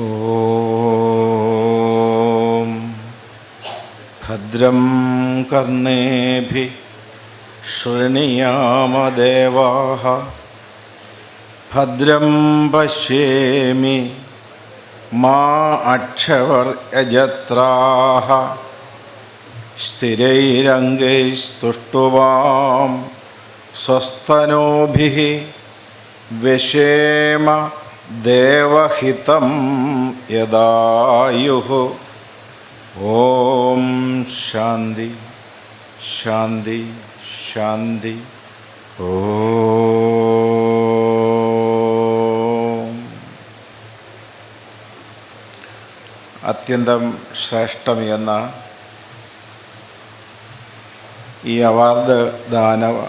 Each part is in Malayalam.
ॐ भद्रं कर्णेभिः शृणुयामदेवाः भद्रं पश्येमि मा अक्षवर्यजत्राः स्थिरैरङ्गैस्तुष्टुवां स्वस्तनोभिः व्यशेम ദേവഹിതം യദായു ഓം ശാന്തി ശാന്തി ശാന്തി. ഓ. അത്യന്തം ശ്രേഷ്ഠം എന്ന ഈ അവാർഡ് ദാന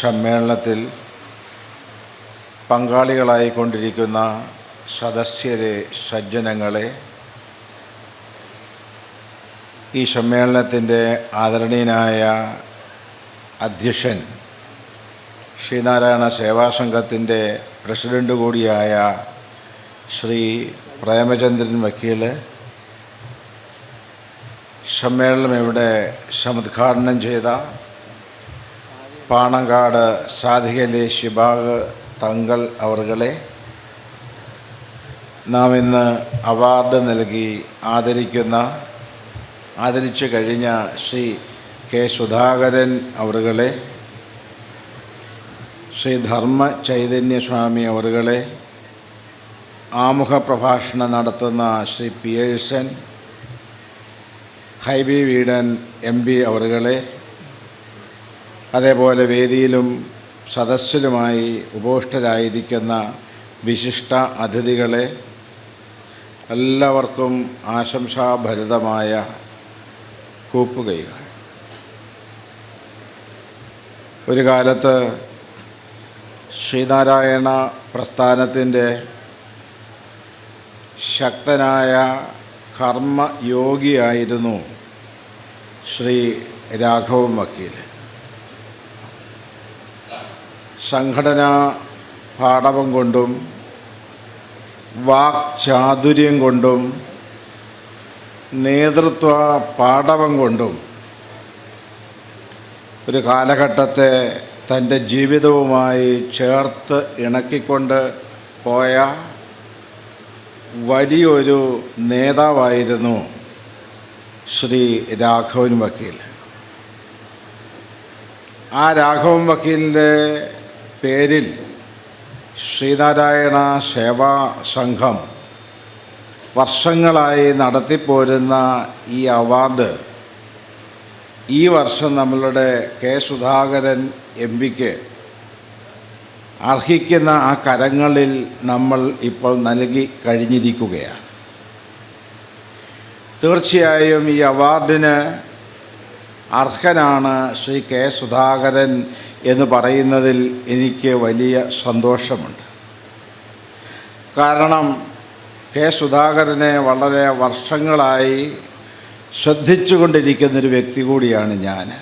സമ്മേളനത്തിൽ പങ്കാളികളായിക്കൊണ്ടിരിക്കുന്ന സദസ്യരെ സജ്ജനങ്ങളെ ഈ സമ്മേളനത്തിന്റെ ആദരണീയനായ അധ്യക്ഷൻ ശ്രീനാരായണ സേവാസംഘത്തിന്റെ പ്രസിഡന്റ് കൂടിയായ ശ്രീ പ്രേമചന്ദ്രൻ വക്കീൽ സമ്മേളനം ഇവിടെ സമുദ്ഘാടനം ചെയ്ത പാണങ്കാട് സാധികലി ശിബാഗ് തങ്ങൾ അവർകളെ നാം ഇന്ന് അവാർഡ് നൽകി ആദരിക്കുന്ന ആദരിച്ചു കഴിഞ്ഞ ശ്രീ കെ സുധാകരൻ അവറുകളെ ശ്രീ ധർമ്മ ചൈതന്യസ്വാമി അവറുകളെ ആമുഖ പ്രഭാഷണം നടത്തുന്ന ശ്രീ പിയേഴ്സൻ ഹൈബി വീടൻ എം പി അവറുകളെ അതേപോലെ വേദിയിലും സദസ്സിലുമായി ഉപോഷ്ടരായിരിക്കുന്ന വിശിഷ്ട അതിഥികളെ എല്ലാവർക്കും ആശംസാഭരിതമായ കൂപ്പുകൈകൾ. ഒരു കാലത്ത് ശ്രീനാരായണ പ്രസ്ഥാനത്തിന്റെ ശക്തനായ കർമ്മയോഗിയായിരുന്നു ശ്രീ രാഘവൻ വക്കീൽ സംഘടനാ പാടവം കൊണ്ടും വാക്ചാതുര്യം കൊണ്ടും നേതൃത്വ പാടവം കൊണ്ടും ഒരു കാലഘട്ടത്തെ തന്റെ ജീവിതവുമായി ചേർത്ത് ഇണക്കിക്കൊണ്ട് പോയ വലിയൊരു നേതാവായിരുന്നു ശ്രീ രാഘവൻ വക്കീൽ ആ രാഘവൻ വക്കീലിന്റെ പേരിൽ ശ്രീനാരായണ സേവാ സംഘം വർഷങ്ങളായി നടത്തിപ്പോരുന്ന ഈ അവാർഡ് ഈ വർഷം നമ്മളുടെ കെ സുധാകരൻ എം പിക്ക് അർഹിക്കുന്ന ആ കരങ്ങളിൽ നമ്മൾ ഇപ്പോൾ നൽകി കഴിഞ്ഞിരിക്കുകയാണ്. തീർച്ചയായും ഈ അവാർഡിന് അർഹനാണ് ശ്രീ കെ സുധാകരൻ എന്ന് പറയുന്നതിൽ എനിക്ക് വലിയ സന്തോഷമുണ്ട്. കാരണം കെ സുധാകരനെ വളരെ വർഷങ്ങളായി ശ്രദ്ധിച്ചുകൊണ്ടിരിക്കുന്നൊരു വ്യക്തി കൂടിയാണ് ഞാൻ.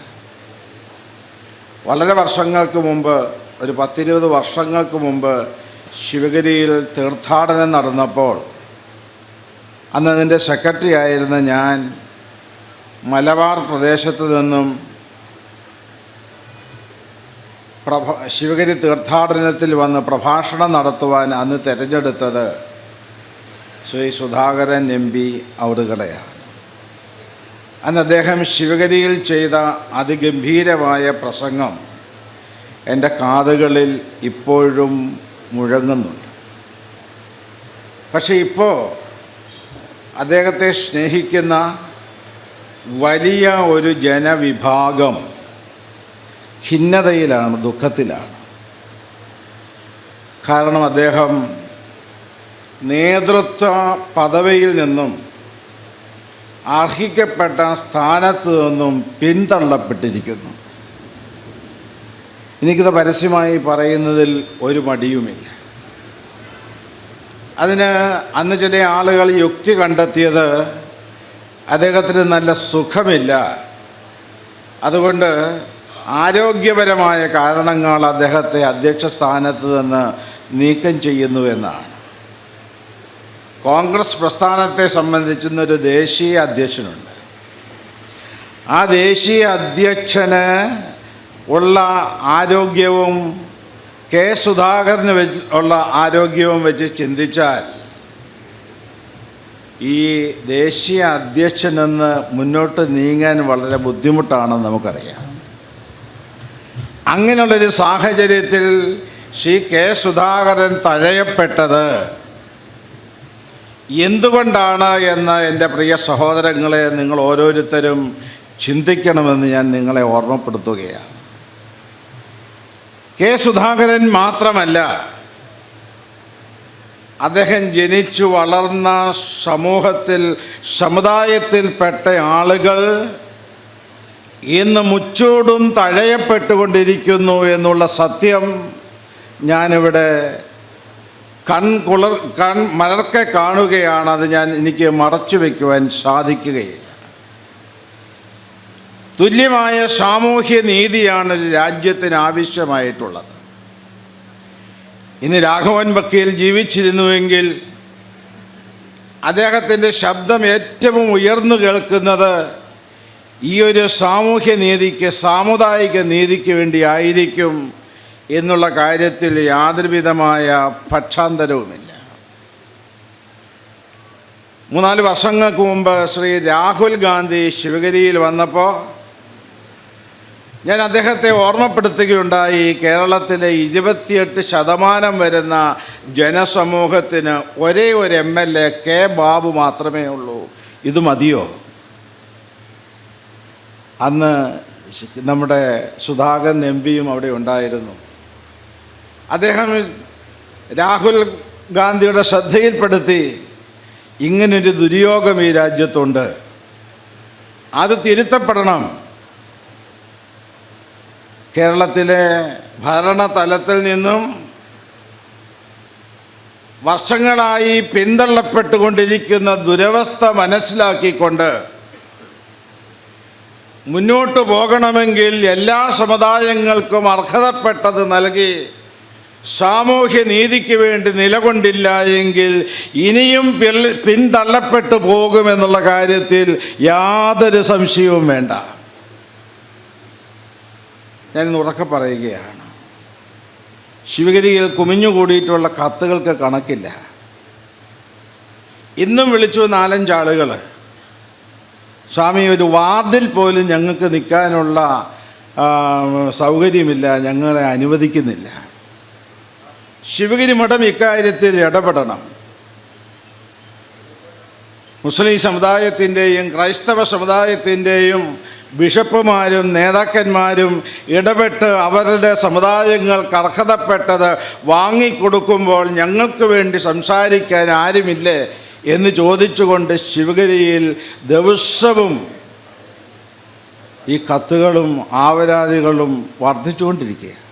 വളരെ വർഷങ്ങൾക്ക് മുമ്പ് ഒരു പത്തിരുപത് വർഷങ്ങൾക്ക് മുമ്പ് ശിവഗിരിയിൽ തീർത്ഥാടനം നടന്നപ്പോൾ അന്ന് അതിന്റെ സെക്രട്ടറി ആയിരുന്ന ഞാൻ മലബാർ പ്രദേശത്ത് നിന്നും പ്രഭ ശിവഗിരി തീർത്ഥാടനത്തിൽ വന്ന് പ്രഭാഷണം നടത്തുവാൻ അന്ന് തിരഞ്ഞെടുത്തത് ശ്രീ സുധാകരൻ എം പി അവറുകളെയാണ് അന്ന് അദ്ദേഹം ശിവഗിരിയിൽ ചെയ്ത അതിഗംഭീരമായ പ്രസംഗം എന്റെ കാതുകളിൽ ഇപ്പോഴും മുഴങ്ങുന്നുണ്ട്. പക്ഷേ ഇപ്പോൾ അദ്ദേഹത്തെ സ്നേഹിക്കുന്ന വലിയ ഒരു ജനവിഭാഗം ഖിന്നതയിലാണ് ദുഃഖത്തിലാണ്. കാരണം അദ്ദേഹം നേതൃത്വ പദവിയിൽ നിന്നും അർഹിക്കപ്പെട്ട സ്ഥാനത്ത് നിന്നും പിന്തള്ളപ്പെട്ടിരിക്കുന്നു. എനിക്കിത് പരസ്യമായി പറയുന്നതിൽ ഒരു മടിയുമില്ല. അതിന് അന്ന് ചില ആളുകൾ യുക്തി കണ്ടെത്തിയത് അദ്ദേഹത്തിന് നല്ല സുഖമില്ല. അതുകൊണ്ട് ആരോഗ്യപരമായ കാരണങ്ങൾ അദ്ദേഹത്തെ അധ്യക്ഷ സ്ഥാനത്ത് നിന്ന് നീക്കം ചെയ്യുന്നു എന്നാണ്. കോൺഗ്രസ് പ്രസ്ഥാനത്തെ സംബന്ധിച്ചുന്നൊരു ദേശീയ അധ്യക്ഷനുണ്ട്. ആ ദേശീയ അധ്യക്ഷന് ഉള്ള ആരോഗ്യവും കെ സുധാകരന് വെച്ച് ഉള്ള ആരോഗ്യവും വെച്ച് ചിന്തിച്ചാൽ ഈ ദേശീയ അധ്യക്ഷനെന്ന് മുന്നോട്ട് നീങ്ങാൻ വളരെ ബുദ്ധിമുട്ടാണെന്ന് നമുക്കറിയാം. അങ്ങനെയുള്ളൊരു സാഹചര്യത്തിൽ ശ്രീ കെ സുധാകരൻ തഴയപ്പെട്ടത് എന്തുകൊണ്ടാണ് എന്ന് എന്റെ പ്രിയ സഹോദരങ്ങളെ നിങ്ങൾ ഓരോരുത്തരും ചിന്തിക്കണമെന്ന് ഞാൻ നിങ്ങളെ ഓർമ്മപ്പെടുത്തുകയാണ്. കെ സുധാകരൻ മാത്രമല്ല അദ്ദേഹം ജനിച്ചു വളർന്ന സമൂഹത്തിൽ സമുദായത്തിൽപ്പെട്ട ആളുകൾ ഇന്ന് മുച്ചൂടും തഴയപ്പെട്ടുകൊണ്ടിരിക്കുന്നു എന്നുള്ള സത്യം ഞാനിവിടെ കൺ കുളർ കൺ മലർക്കെ കാണുകയാണ്. അത് ഞാൻ എനിക്ക് മറച്ചു വയ്ക്കുവാൻ സാധിക്കുകയില്ല. തുല്യമായ സാമൂഹ്യ നീതിയാണ് രാജ്യത്തിന് ആവശ്യമായിട്ടുള്ളത്. ഇന്ന് രാഘവൻ വക്കീൽ ജീവിച്ചിരുന്നുവെങ്കിൽ അദ്ദേഹത്തിന്റെ ശബ്ദം ഏറ്റവും ഉയർന്നു കേൾക്കുന്നത് ഈ ഒരു സാമൂഹ്യ നീതിക്ക് സാമുദായിക നീതിക്ക് വേണ്ടി ആയിരിക്കും എന്നുള്ള കാര്യത്തിൽ യാതൊരുവിധമായ പക്ഷാന്തരവുമില്ല. മൂന്നാൽ വർഷങ്ങൾക്ക് മുമ്പ് ശ്രീ രാഹുൽ ഗാന്ധി ശിവഗിരിയിൽ വന്നപ്പോൾ ഞാൻ അദ്ദേഹത്തെ ഓർമ്മപ്പെടുത്തുകയുണ്ടായി കേരളത്തിലെ ഇരുപത്തിയെട്ട് ശതമാനം വരുന്ന ജനസമൂഹത്തിന് ഒരേ ഒരു M L A K Babu മാത്രമേ ഉള്ളൂ. ഇത് മതിയോ? അന്ന് നമ്മുടെ സുധാകരൻ എം പിയും അവിടെ ഉണ്ടായിരുന്നു. അദ്ദേഹം രാഹുൽ ഗാന്ധിയുടെ ശ്രദ്ധയിൽപ്പെടുത്തി ഇങ്ങനൊരു ദുര്യോഗം ഈ രാജ്യത്തുണ്ട്. അത് തിരുത്തപ്പെടണം. കേരളത്തിലെ ഭരണതലത്തിൽ നിന്നും വർഷങ്ങളായി പിന്തള്ളപ്പെട്ടുകൊണ്ടിരിക്കുന്ന ദുരവസ്ഥ മനസ്സിലാക്കിക്കൊണ്ട് മുന്നോട്ട് പോകണമെങ്കിൽ എല്ലാ സമുദായങ്ങൾക്കും അർഹതപ്പെട്ടത് നൽകി സാമൂഹ്യ നീതിക്ക് വേണ്ടി നിലകൊണ്ടില്ല എങ്കിൽ ഇനിയും പിന്തള്ളപ്പെട്ടു പോകുമെന്നുള്ള കാര്യത്തിൽ യാതൊരു സംശയവും വേണ്ട. ഞാൻ ഉറക്കെ പറയുകയാണ്. ശിവഗിരിയിൽ കുമിഞ്ഞുകൂടിയിട്ടുള്ള കത്തുകൾക്ക് കണക്കില്ല. ഇന്നും വിളിച്ചു നാലഞ്ചാളുകൾ സ്വാമി ഒരു വാർഡിൽ പോലും ഞങ്ങൾക്ക് നിൽക്കാനുള്ള സൗകര്യമില്ല ഞങ്ങളെ അനുവദിക്കുന്നില്ല. ശിവഗിരി മഠം ഇക്കാര്യത്തിൽ ഇടപെടണം. മുസ്ലിം സമുദായത്തിന്റെയും ക്രൈസ്തവ സമുദായത്തിന്റെയും ബിഷപ്പുമാരും നേതാക്കന്മാരും ഇടപെട്ട് അവരുടെ സമുദായങ്ങൾക്ക് അർഹതപ്പെട്ടത് വാങ്ങിക്കൊടുക്കുമ്പോൾ ഞങ്ങൾക്ക് വേണ്ടി സംസാരിക്കാൻ ആരുമില്ലേ? എന്ന് ചോദിച്ചുകൊണ്ട് ശിവഗിരിയിൽ ദിവസവും ഈ കത്തുകളും ആവരാതികളും വർദ്ധിച്ചുകൊണ്ടിരിക്കുക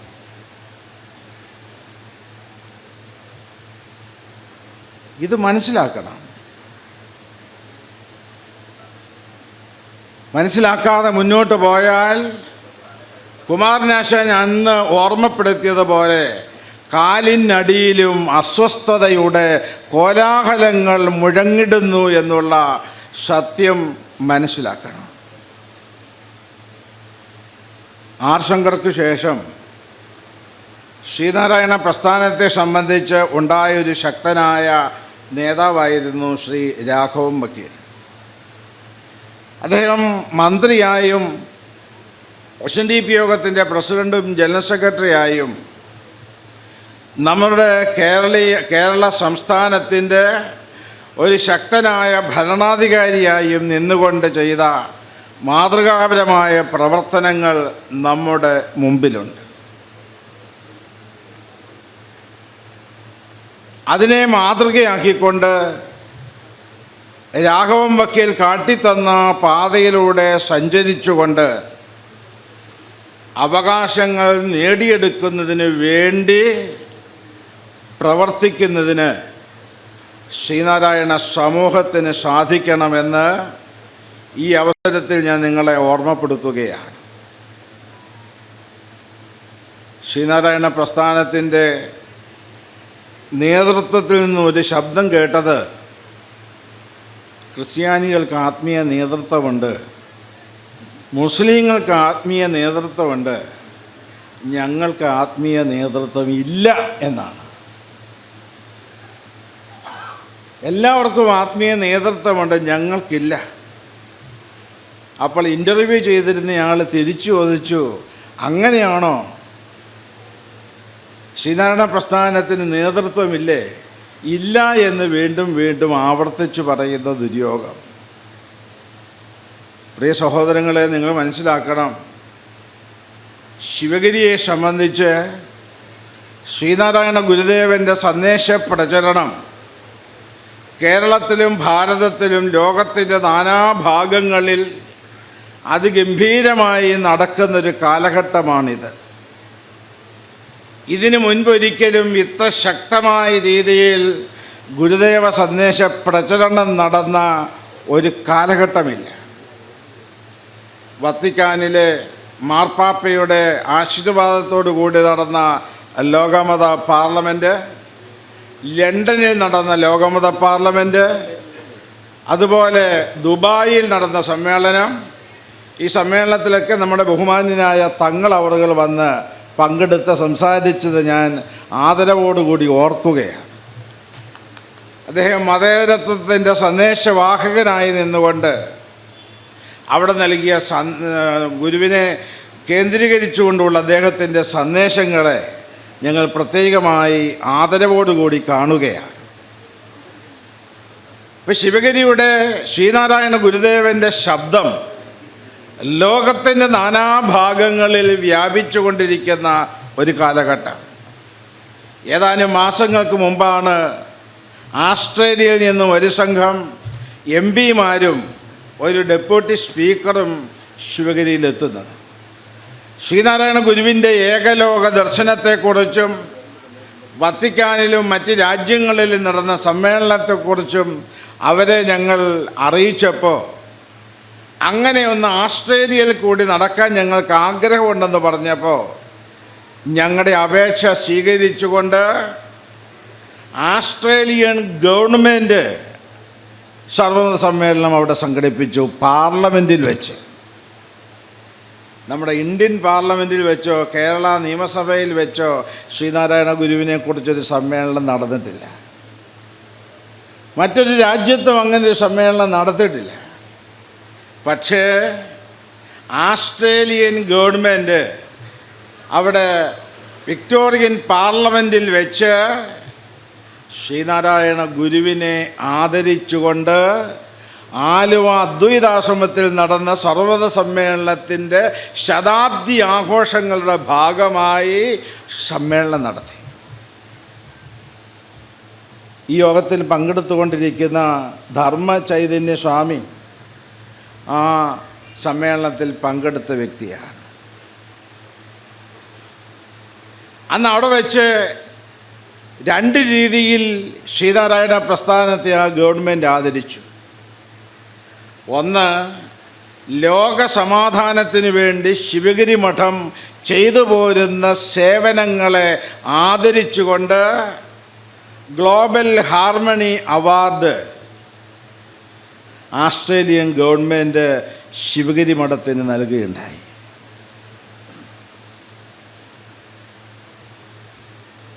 ഇത് മനസ്സിലാക്കണം. മനസ്സിലാക്കാതെ മുന്നോട്ട് പോയാൽ കുമാരനാശാൻ അന്ന് ഓർമ്മപ്പെടുത്തിയതുപോലെ കാലിനടിയിലും അസ്വസ്ഥതയുടെ കോലാഹലങ്ങൾ മുഴങ്ങിടുന്നു എന്നുള്ള സത്യം മനസ്സിലാക്കണം. ആർശങ്കർക്ക് ശേഷം ശ്രീനാരായണ പ്രസ്ഥാനത്തെ സംബന്ധിച്ച് ഉണ്ടായൊരു ശക്തനായ നേതാവായിരുന്നു ശ്രീ രാഘവൻ വക്കീൽ. അദ്ദേഹം മന്ത്രിയായും എസ് എൻ ഡി പി യോഗത്തിന്റെ പ്രസിഡന്റും ജനറൽ സെക്രട്ടറിയായും നമ്മുടെ കേരളീയ കേരള സംസ്ഥാനത്തിന്റെ ഒരു ശക്തനായ ഭരണാധികാരിയായും നിന്നുകൊണ്ട് ചെയ്ത മാതൃകാപരമായ പ്രവർത്തനങ്ങൾ നമ്മുടെ മുമ്പിലുണ്ട്. അതിനെ മാതൃകയാക്കിക്കൊണ്ട് രാഘവൻ വക്കീൽ കാട്ടിത്തന്ന പാതയിലൂടെ സഞ്ചരിച്ചുകൊണ്ട് അവകാശങ്ങൾ നേടിയെടുക്കുന്നതിന് വേണ്ടി പ്രവർത്തിക്കുന്നതിന് ശ്രീനാരായണ സമൂഹത്തിന് സാധിക്കണമെന്ന് ഈ അവസരത്തിൽ ഞാൻ നിങ്ങളെ ഓർമ്മപ്പെടുത്തുകയാണ്. ശ്രീനാരായണ പ്രസ്ഥാനത്തിന്റെ നേതൃത്വത്തിൽ നിന്നും ഒരു ശബ്ദം കേട്ടത് ക്രിസ്ത്യാനികൾക്ക് ആത്മീയ നേതൃത്വമുണ്ട് മുസ്ലിങ്ങൾക്ക് ആത്മീയ നേതൃത്വമുണ്ട് ഞങ്ങൾക്ക് ആത്മീയ നേതൃത്വം ഇല്ല എന്നാണ്. എല്ലാവർക്കും ആത്മീയ നേതൃത്വമുണ്ട് ഞങ്ങൾക്കില്ല. അപ്പോൾ ഇന്റർവ്യൂ ചെയ്തിരുന്ന ആൾ തിരിച്ചു ചോദിച്ചു അങ്ങനെയാണോ? ശ്രീനാരായണ പ്രസ്ഥാനത്തിന് നേതൃത്വമില്ലേ? ഇല്ല എന്ന് വീണ്ടും വീണ്ടും ആവർത്തിച്ചു പറയുന്ന ദുര്യോഗം. പ്രിയ സഹോദരങ്ങളെ നിങ്ങൾ മനസ്സിലാക്കണം. ശിവഗിരിയെ സംബന്ധിച്ച് ശ്രീനാരായണ ഗുരുദേവന്റെ സന്ദേശ പ്രചരണം കേരളത്തിലും ഭാരതത്തിലും ലോകത്തിന്റെ നാനാഭാഗങ്ങളിൽ അതിഗംഭീരമായി നടക്കുന്നൊരു കാലഘട്ടമാണിത്. ഇതിനു മുൻപൊരിക്കലും ഇത്ര ശക്തമായ രീതിയിൽ ഗുരുദേവ സന്ദേശ പ്രചരണം നടന്ന ഒരു കാലഘട്ടമില്ല. വത്തിക്കാനിലെ മാർപ്പാപ്പയുടെ ആശീർവാദത്തോടു കൂടി നടന്ന ലോകമത പാർലമെന്റ് ലണ്ടനിൽ നടന്ന ലോകമത പാർലമെന്റ് അതുപോലെ ദുബായിൽ നടന്ന സമ്മേളനം. ഈ സമ്മേളനത്തിലൊക്കെ നമ്മുടെ ബഹുമാന്യനായ തങ്ങൾ അവറുകൾ വന്ന് പങ്കെടുത്ത് സംസാരിച്ചത് ഞാൻ ആദരവോടുകൂടി ഓർക്കുകയാണ്. അദ്ദേഹം മതേതരത്വത്തിന്റെ സന്ദേശവാഹകനായി നിന്നുകൊണ്ട് അവിടെ നൽകിയ ഗുരുവിനെ കേന്ദ്രീകരിച്ചുകൊണ്ടുള്ള അദ്ദേഹത്തിന്റെ സന്ദേശങ്ങളെ ഞങ്ങൾ പ്രത്യേകമായി ആദരവോടുകൂടി കാണുകയാണ്. ഇപ്പം ശിവഗിരിയുടെ ശ്രീനാരായണ ഗുരുദേവന്റെ ശബ്ദം ലോകത്തിന്റെ നാനാഭാഗങ്ങളിൽ വ്യാപിച്ചു കൊണ്ടിരിക്കുന്ന ഒരു കാലഘട്ടം. ഏതാനും മാസങ്ങൾക്ക് മുമ്പാണ് ആസ്ട്രേലിയയിൽ നിന്നും ഒരു സംഘം എം പിമാരും ഒരു ഡെപ്യൂട്ടി സ്പീക്കറും ശിവഗിരിയിലെത്തുന്നത് ശ്രീനാരായണ ഗുരുവിന്റെ ഏകലോക ദർശനത്തെക്കുറിച്ചും വത്തിക്കാനിലും മറ്റ് രാജ്യങ്ങളിലും നടന്ന സമ്മേളനത്തെക്കുറിച്ചും അവരെ ഞങ്ങൾ അറിയിച്ചപ്പോൾ അങ്ങനെ ഒന്ന് ആസ്ട്രേലിയയിൽ കൂടി നടക്കാൻ ഞങ്ങൾക്ക് ആഗ്രഹമുണ്ടെന്ന് പറഞ്ഞപ്പോൾ ഞങ്ങളുടെ അപേക്ഷ സ്വീകരിച്ചുകൊണ്ട് ആസ്ട്രേലിയൻ ഗവൺമെന്റ് സർവമത സമ്മേളനം അവിടെ സംഘടിപ്പിച്ചു പാർലമെന്റിൽ വെച്ച്. നമ്മുടെ ഇന്ത്യൻ പാർലമെന്റിൽ വെച്ചോ കേരള നിയമസഭയിൽ വെച്ചോ ശ്രീനാരായണ ഗുരുവിനെ കുറിച്ചൊരു സമ്മേളനം നടന്നിട്ടില്ല. മറ്റൊരു രാജ്യത്തും അങ്ങനെ ഒരു സമ്മേളനം നടത്തിയിട്ടില്ല. പക്ഷേ ആസ്ട്രേലിയൻ ഗവൺമെന്റ് അവിടെ വിക്ടോറിയൻ പാർലമെന്റിൽ വെച്ച് ശ്രീനാരായണ ഗുരുവിനെ ആദരിച്ചുകൊണ്ട് ആലുവ അദ്വൈതാശ്രമത്തിൽ നടന്ന സർവത സമ്മേളനത്തിന്റെ ശതാബ്ദി ആഘോഷങ്ങളുടെ ഭാഗമായി സമ്മേളനം നടത്തി. ഈ യോഗത്തിൽ പങ്കെടുത്തുകൊണ്ടിരിക്കുന്ന ധർമ്മ ചൈതന്യ സ്വാമി ആ സമ്മേളനത്തിൽ പങ്കെടുത്ത വ്യക്തിയാണ്. അന്ന് അവിടെ വെച്ച് രണ്ട് രീതിയിൽ ശ്രീനാരായണ പ്രസ്ഥാനത്തെ ആ ഗവൺമെന്റ് ആദരിച്ചു. ഒന്ന് ലോകസമാധാനത്തിന് വേണ്ടി ശിവഗിരി മഠം ചെയ്തു പോരുന്ന സേവനങ്ങളെ ആദരിച്ചുകൊണ്ട് global harmony award Australian government Sivagiri മഠത്തിന് നൽകുകയുണ്ടായി.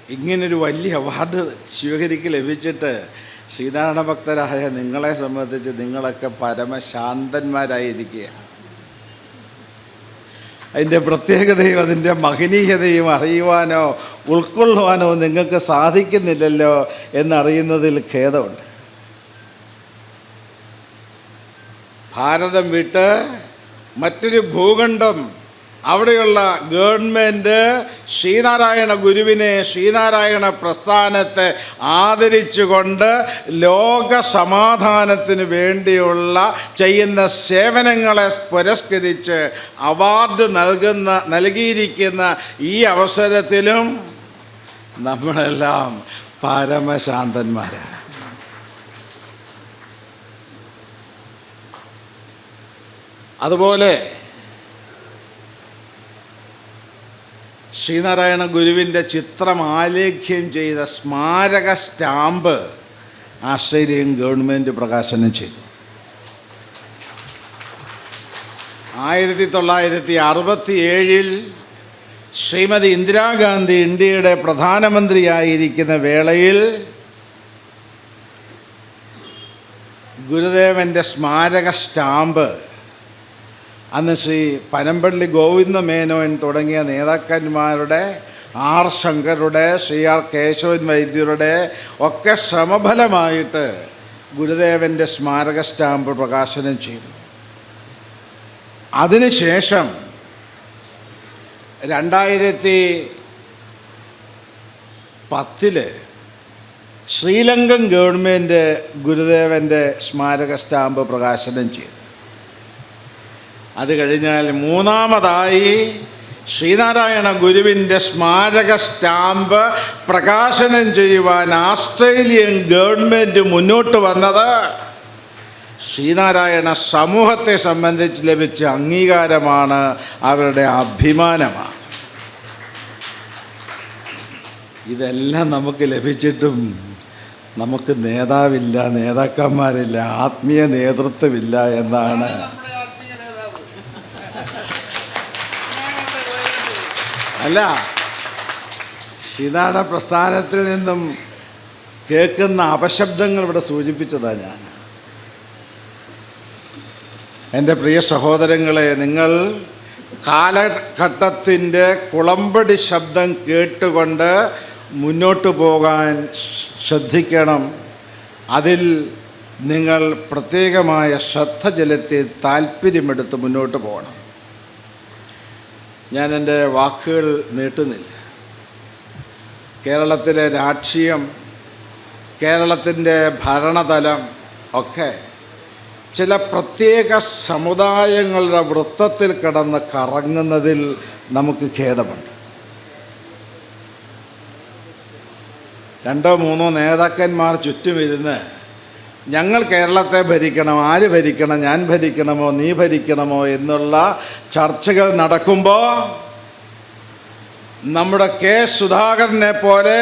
ഇങ്ങനൊരു വലിയ അവാർഡ് ശിവഗിരിക്ക് ലഭിച്ചിട്ട് ശ്രീനാരായണ ഭക്തരായ നിങ്ങളെ സംബന്ധിച്ച് നിങ്ങളൊക്കെ പരമശാന്തന്മാരായിരിക്കുക അതിന്റെ പ്രത്യേകതയും അതിന്റെ മഹനീയതയും അറിയുവാനോ ഉൾക്കൊള്ളുവാനോ നിങ്ങൾക്ക് സാധിക്കുന്നില്ലല്ലോ എന്നറിയുന്നതിൽ ഖേദമുണ്ട്. ഭാരതം വിട്ട് മറ്റൊരു ഭൂഖണ്ഡം അവിടെയുള്ള ഗവൺമെന്റ് ശ്രീനാരായണ ഗുരുവിനെ ശ്രീനാരായണ പ്രസ്ഥാനത്തെ ആദരിച്ചുകൊണ്ട് ലോക സമാധാനത്തിന് വേണ്ടിയുള്ള ചെയ്യുന്ന സേവനങ്ങളെ പുരസ്കരിച്ച് അവാർഡ് നൽകുന്ന നൽകിയിരിക്കുന്ന ഈ അവസരത്തിലും നമ്മളെല്ലാം പരമശാന്തന്മാരാണ് അതുപോലെ ശ്രീനാരായണ ഗുരുവിന്റെ ചിത്രം ആലേഖ്യം ചെയ്ത സ്മാരക സ്റ്റാമ്പ് ആസ്ട്രേലിയൻ ഗവൺമെന്റ് പ്രകാശനം ചെയ്തു. ആയിരത്തി തൊള്ളായിരത്തി അറുപത്തി ഏഴിൽ ശ്രീമതി ഇന്ദിരാഗാന്ധി ഇന്ത്യയുടെ പ്രധാനമന്ത്രിയായിരിക്കുന്ന വേളയിൽ ഗുരുദേവന്റെ സ്മാരക സ്റ്റാമ്പ് അന്ന് ശ്രീ പനമ്പള്ളി ഗോവിന്ദ മേനോൻ തുടങ്ങിയ നേതാക്കന്മാരുടെ ആർ ശങ്കരുടെ ശ്രീ ആർ കേശവൻ വൈദ്യരുടെ ഒക്കെ ശ്രമഫലമായിട്ട് ഗുരുദേവന്റെ സ്മാരക സ്റ്റാമ്പ് പ്രകാശനം ചെയ്തു. അതിനുശേഷം രണ്ടായിരത്തി പത്തിൽ ശ്രീലങ്കൻ ഗവൺമെന്റ് ഗുരുദേവന്റെ സ്മാരക സ്റ്റാമ്പ് പ്രകാശനം ചെയ്തു. അത് കഴിഞ്ഞാൽ മൂന്നാമതായി ശ്രീനാരായണ ഗുരുവിന്റെ സ്മാരക സ്റ്റാമ്പ് പ്രകാശനം ചെയ്യുവാൻ ആസ്ട്രേലിയൻ ഗവൺമെന്റ് മുന്നോട്ട് വന്നത്. ശ്രീനാരായണ സമൂഹത്തെ സംബന്ധിച്ച് ലഭിച്ച അംഗീകാരമാണ് അവരുടെ അഭിമാനമാണ്. ഇതെല്ലാം നമുക്ക് ലഭിച്ചിട്ടും നമുക്ക് നേതാവില്ല നേതാക്കന്മാരില്ല ആത്മീയ നേതൃത്വമില്ല എന്നാണ് നമ്മുടെ ആത്മീയ നേതാവ് അല്ല ശിതാട പ്രസ്ഥാനത്തിൽ നിന്നും കേൾക്കുന്ന അപശബ്ദങ്ങൾ ഇവിടെ സൂചിപ്പിച്ചതാണ് ഞാൻ. എന്റെ പ്രിയ സഹോദരങ്ങളെ നിങ്ങൾ കാലഘട്ടത്തിന്റെ കുളമ്പടി ശബ്ദം കേട്ടുകൊണ്ട് മുന്നോട്ട് പോകാൻ ശ്രദ്ധിക്കണം. അതിൽ നിങ്ങൾ പ്രത്യേകമായ ശ്രദ്ധ ചെലുത്തി താല്പര്യമെടുത്ത് മുന്നോട്ട് പോകണം. ഞാൻ എന്റെ വാക്കുകൾ നീട്ടുന്നില്ല. കേരളത്തിലെ രാഷ്ട്രീയം കേരളത്തിന്റെ ഭരണതലം ഒക്കെ ചില പ്രത്യേക സമുദായങ്ങളുടെ വൃത്തത്തിൽ കിടന്ന് കറങ്ങുന്നതിൽ നമുക്ക് ഖേദമുണ്ട്. രണ്ടോ മൂന്നോ നേതാക്കന്മാർ ചുറ്റുമിരുന്ന് ഞങ്ങൾ കേരളത്തെ ഭരിക്കണം ആര് ഭരിക്കണം ഞാൻ ഭരിക്കണമോ നീ ഭരിക്കണമോ എന്നുള്ള ചർച്ചകൾ നടക്കുമ്പോൾ നമ്മുടെ കെ സുധാകരനെ പോലെ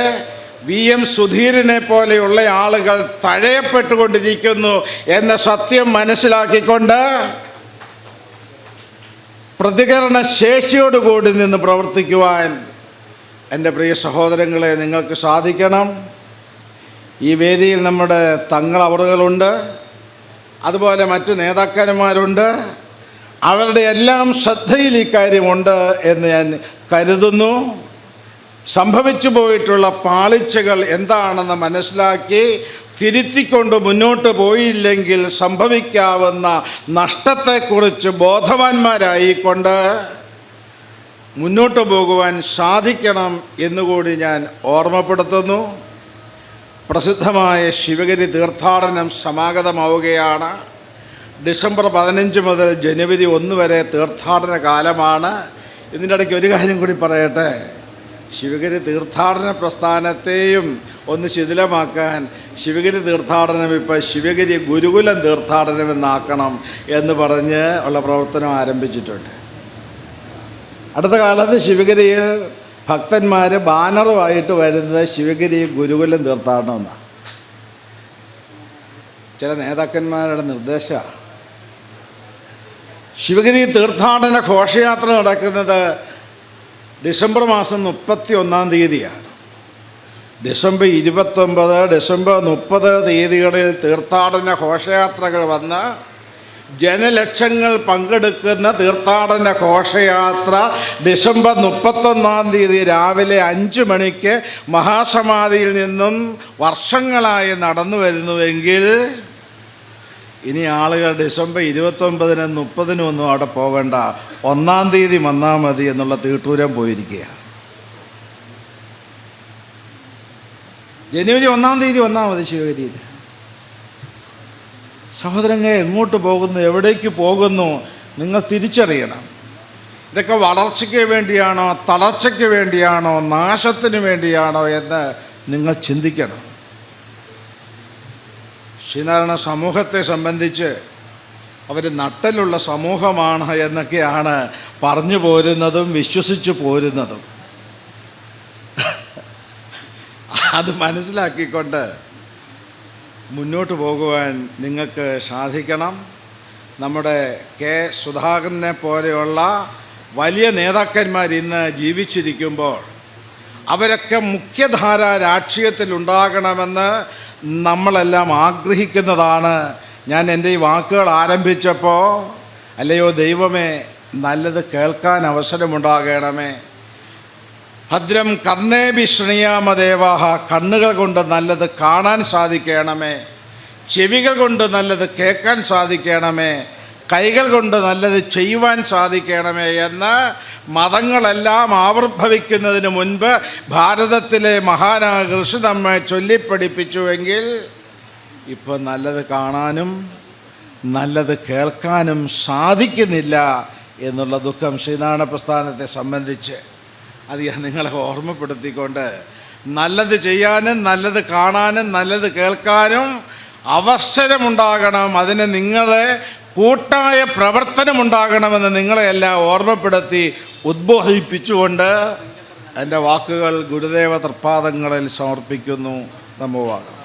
വി എം സുധീരനെ പോലെയുള്ള ആളുകൾ തഴയപ്പെട്ടുകൊണ്ടിരിക്കുന്നു എന്ന സത്യം മനസ്സിലാക്കിക്കൊണ്ട് പ്രതികരണ ശേഷിയോടുകൂടി നിന്ന് പ്രവർത്തിക്കുവാൻ എന്റെ പ്രിയ സഹോദരങ്ങളെ നിങ്ങൾക്ക് സാധിക്കണം. ഈ വേദിയിൽ നമ്മുടെ തങ്ങൾ അവറുകളുണ്ട് അതുപോലെ മറ്റു നേതാക്കന്മാരുണ്ട്. അവരുടെ എല്ലാം ശ്രദ്ധയിൽ ഈ കാര്യമുണ്ട് എന്ന് ഞാൻ കരുതുന്നു. സംഭവിച്ചു പോയിട്ടുള്ള പാളിച്ചകൾ എന്താണെന്ന് മനസ്സിലാക്കി തിരുത്തിക്കൊണ്ട് മുന്നോട്ട് പോയില്ലെങ്കിൽ സംഭവിക്കാവുന്ന നഷ്ടത്തെക്കുറിച്ച് ബോധവാന്മാരായിക്കൊണ്ട് മുന്നോട്ട് പോകുവാൻ സാധിക്കണം എന്നുകൂടി ഞാൻ ഓർമ്മപ്പെടുത്തുന്നു. പ്രസിദ്ധമായ ശിവഗിരി തീർത്ഥാടനം സമാഗതമാവുകയാണ്. ഡിസംബർ പതിനഞ്ച് മുതൽ ജനുവരി ഒന്ന് വരെ തീർത്ഥാടന കാലമാണ്. ഇതിന്റെ ഇടയ്ക്ക് ഒരു കാര്യം കൂടി പറയട്ടെ. ശിവഗിരി തീർത്ഥാടന പ്രസ്ഥാനത്തെയും ഒന്ന് ശിഥിലമാക്കാൻ ശിവഗിരി തീർത്ഥാടനം ഇപ്പോൾ ശിവഗിരി ഗുരുകുലം തീർത്ഥാടനം എന്നാക്കണം എന്ന് പറഞ്ഞ് ഉള്ള പ്രവർത്തനം ആരംഭിച്ചിട്ടുണ്ട്. അടുത്ത കാലത്ത് ശിവഗിരിയിൽ ഭക്തന്മാർ ബാനറുമായിട്ട് വരുന്നത് ശിവഗിരി ഗുരുകുലം തീർത്ഥാടനം എന്നാണ് ചില നേതാക്കന്മാരുടെ നിർദ്ദേശമാണ് ശിവഗിരി തീർത്ഥാടന ഘോഷയാത്ര നടക്കുന്നത് ഡിസംബർ മാസം മുപ്പത്തി ഒന്നാം തീയതിയാണ്. ഡിസംബർ ഇരുപത്തൊമ്പത് ഡിസംബർ മുപ്പത് തീയതികളിൽ തീർത്ഥാടന ഘോഷയാത്രകൾ വന്ന് ജനലക്ഷങ്ങൾ പങ്കെടുക്കുന്ന തീർത്ഥാടന ഘോഷയാത്ര ഡിസംബർ മുപ്പത്തൊന്നാം തീയതി രാവിലെ അഞ്ച് മണിക്ക് മഹാസമാധിയിൽ നിന്നും വർഷങ്ങളായി നടന്നു വരുന്നുവെങ്കിൽ ഇനി ആളുകൾ ഡിസംബർ ഇരുപത്തൊമ്പതിനും മുപ്പതിനും ഒന്നും അവിടെ പോകണ്ട. ഒന്നാം തീയതി വന്നാൽ മതി എന്നുള്ള തീട്ടൂരം പോയിരിക്കുക ജനുവരി ഒന്നാം തീയതി വന്നാൽ മതി ശിവഗിരിയിൽ. സഹോദരങ്ങൾ എങ്ങോട്ട് പോകുന്നു എവിടേക്ക് പോകുന്നു നിങ്ങൾ തിരിച്ചറിയണം. ഇതൊക്കെ വളർച്ചയ്ക്ക് വേണ്ടിയാണോ തളർച്ചയ്ക്ക് വേണ്ടിയാണോ നാശത്തിന് വേണ്ടിയാണോ എന്ന് നിങ്ങൾ ചിന്തിക്കണം. ശ്രീനാരായണ സമൂഹത്തെ സംബന്ധിച്ച് അവർ നട്ടലുള്ള സമൂഹമാണ് എന്നൊക്കെയാണ് പറഞ്ഞു പോരുന്നതും വിശ്വസിച്ച് പോരുന്നതും. അത് മനസ്സിലാക്കിക്കൊണ്ട് മുന്നോട്ട് പോകുവാൻ നിങ്ങൾക്ക് സാധിക്കണം. നമ്മുടെ കെ സുധാകരനെ പോലെയുള്ള വലിയ നേതാക്കന്മാർ ഇന്ന് ജീവിച്ചിരിക്കുമ്പോൾ അവരൊക്കെ മുഖ്യധാര രാഷ്ട്രീയത്തിലുണ്ടാകണമെന്ന് നമ്മളെല്ലാം ആഗ്രഹിക്കുന്നതാണ്. ഞാൻ എന്റെ ഈ വാക്കുകൾ ആരംഭിച്ചപ്പോൾ അല്ലയോ ദൈവമേ നല്ലത് കേൾക്കാൻ അവസരമുണ്ടാകണമേ. ഭദ്രം കർണേബി ശൃണിയാമദേവാഹ കണ്ണുകൾ കൊണ്ട് നല്ലത് കാണാൻ സാധിക്കണമേ. ചെവികൾ കൊണ്ട് നല്ലത് കേൾക്കാൻ സാധിക്കണമേ. കൈകൾ കൊണ്ട് നല്ലത് ചെയ്യുവാൻ സാധിക്കണമേ എന്ന് മതങ്ങളെല്ലാം ആവിർഭവിക്കുന്നതിന് മുൻപ് ഭാരതത്തിലെ മഹാനായ കൃഷി നമ്മെ ചൊല്ലിപ്പഠിപ്പിച്ചുവെങ്കിൽ ഇപ്പം നല്ലത് കാണാനും നല്ലത് കേൾക്കാനും സാധിക്കുന്നില്ല എന്നുള്ള ദുഃഖം ശ്രീനാരായണ പ്രസ്ഥാനത്തെ സംബന്ധിച്ച്. അത് ഞാൻ നിങ്ങളെ ഓർമ്മപ്പെടുത്തിക്കൊണ്ട് നല്ലത് ചെയ്യാനും നല്ലത് കാണാനും നല്ലത് കേൾക്കാനും അവസരമുണ്ടാകണം. അതിന് നിങ്ങളെ കൂട്ടായ പ്രവർത്തനമുണ്ടാകണമെന്ന് നിങ്ങളെയെല്ലാം ഓർമ്മപ്പെടുത്തി ഉദ്ബോധിപ്പിച്ചുകൊണ്ട് എന്റെ വാക്കുകൾ ഗുരുദേവ തൃപ്പാദങ്ങളിൽ സമർപ്പിക്കുന്നു. നമ്മവാകം